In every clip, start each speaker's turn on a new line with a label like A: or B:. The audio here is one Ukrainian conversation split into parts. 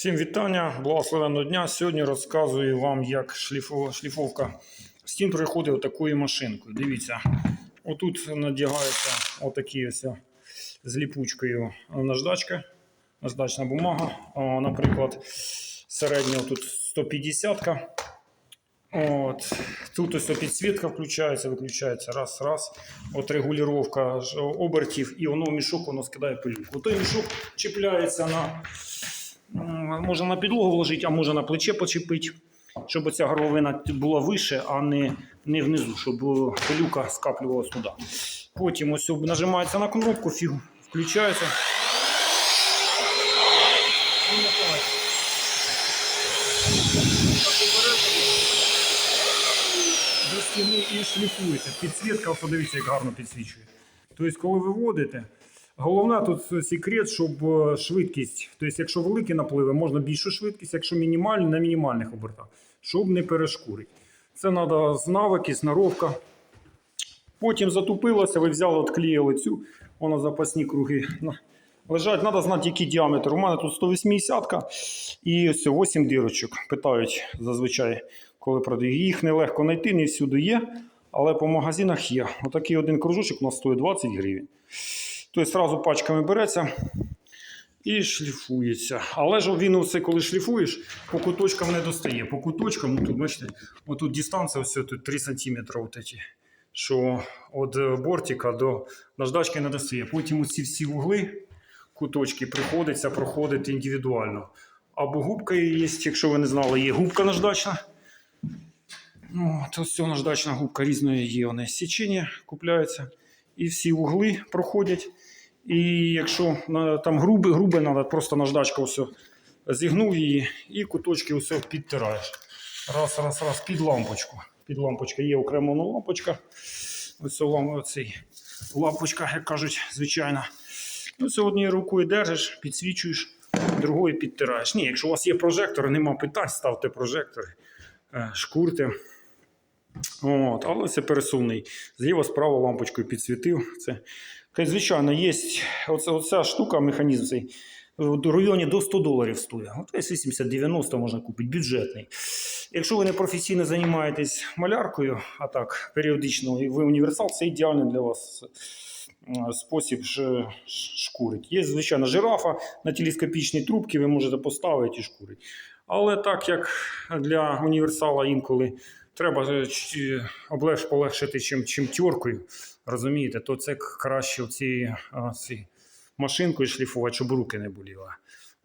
A: Всім вітання, благословенного дня. Сьогодні розказую вам, як шліфовка стін приходить отакою машинкою. Дивіться, отут надягається отакі ось з ліпучкою наждачка, наждачна бумага. Наприклад, середня тут 150 От. Тут ось підсвітка включається, виключається раз, раз. От регулювання обертів, і воно в мішок воно скидає пилюку. Той мішок чіпляється на Можна на підлогу вложити, а може на плече почепити, щоб оця горловина була вище, а не, не внизу, щоб е, пилюка скаплювалась туди. Потім ось нажимається на кнопку, фіг включається. До стіни і шліфується. Підсвітка, подивіться, як гарно підсвічує. Тобто, коли ви водите, головне тут секрет, щоб е, швидкість, тобто, якщо великі напливи, можна більшу швидкість, якщо мінімальні, на мінімальних обертах, щоб не перешкурити. Це треба з навики, сноровка. Потім затупилося, ви взяли, отклеїли цю, вона запасні круги лежать. Треба знати, який діаметр. У мене тут 180 і ось 8 дирочок. Питають зазвичай, коли продають. Їх нелегко знайти, не всюди є, але по магазинах є. Отакий один кружочок у нас стоїть 20 гривень. Тобто одразу пачками береться і шліфується. Але ж він усе, коли шліфуєш, по куточкам не достає. По куточкам, ну, тут, бачите, отут дистанція ось тут 3 см. Що від е, бортика до наждачки не достає. Потім ці всі вугли, куточки приходиться проходити індивідуально. Або губка є, якщо ви не знали, є губка наждачна. Ну, то ця наждачна губка різної є, вони січення купляються. І всі вугли проходять. І якщо там грубе, грубе треба, просто наждачка все зігнув її і куточки все підтираєш. Раз, раз, раз, під лампочку. Під лампочка є окрема ну, лампочка. Ось оцей, лампочка, як кажуть, звичайна. Ось однією рукою держиш, підсвічуєш, другою підтираєш. Ні, якщо у вас є прожектори, нема питань, ставте прожектори, е, шкурте. От, але це пересувний. Зліва справа лампочкою підсвітив. Це, звичайно, є оця, оця штука, механізм цей в районі до 100 доларів стоїть. От 80-90 можна купити, бюджетний. Якщо ви не професійно займаєтесь маляркою, а так періодично, і ви універсал, це ідеальний для вас е, спосіб шкурити. Є, звичайно, жирафа на телескопічній трубці, ви можете поставити і шкурити. Але так як для універсала інколи треба е, ч- облег, полегшити чим, чим тьоркою, розумієте, то це краще ці, ці машинкою шліфувати, щоб руки не боліли.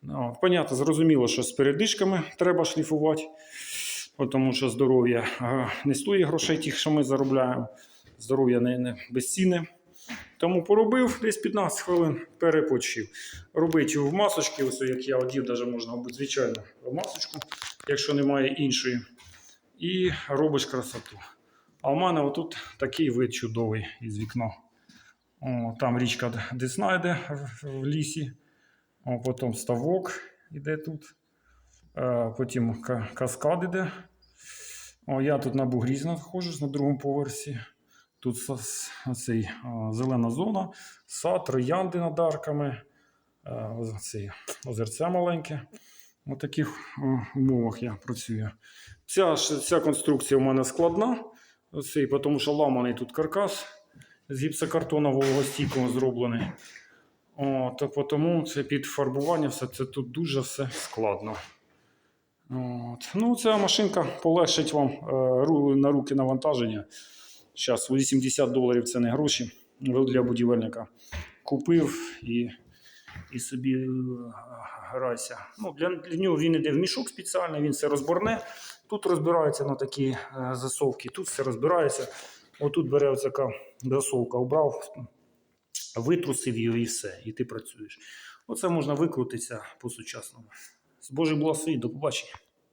A: Ну, понятно, зрозуміло, що з передишками треба шліфувати, тому що здоров'я не стоїть грошей тих, що ми заробляємо. Здоров'я не, не безцінне. Тому поробив десь 15 хвилин, перепочив. Робити в масочці, ось як я одів, навіть можна звичайно в масочку, якщо немає іншої. І робиш красоту. А в мене отут такий вид чудовий із вікна. О, там річка Десна йде в, лісі. О, потім ставок іде тут. Е, потім каскад іде. О, я тут на бугрі знаходжусь на другому поверсі. Тут а, зелена зона, сад, троянди над арками, е, цей озерце маленьке. У таких умовах я працюю. Ця, ця конструкція у мене складна, оцей, тому що ламаний тут каркас з гіпсокартонового стійкого зроблений. О, то тому це під фарбування все це тут дуже все складно. От. Ну, ця машинка полегшить вам е, на руки навантаження. Зараз 80 доларів це не гроші для будівельника. Купив і, і собі е, грайся. Ну, для, для нього він іде в мішок спеціальний, він все розборне. Тут розбирається на такі е, засовки, тут все розбирається. Отут бере ось така засовка, обрав, витрусив її і все, і ти працюєш. Оце можна викрутитися по-сучасному. З Божий благословить, до побачення.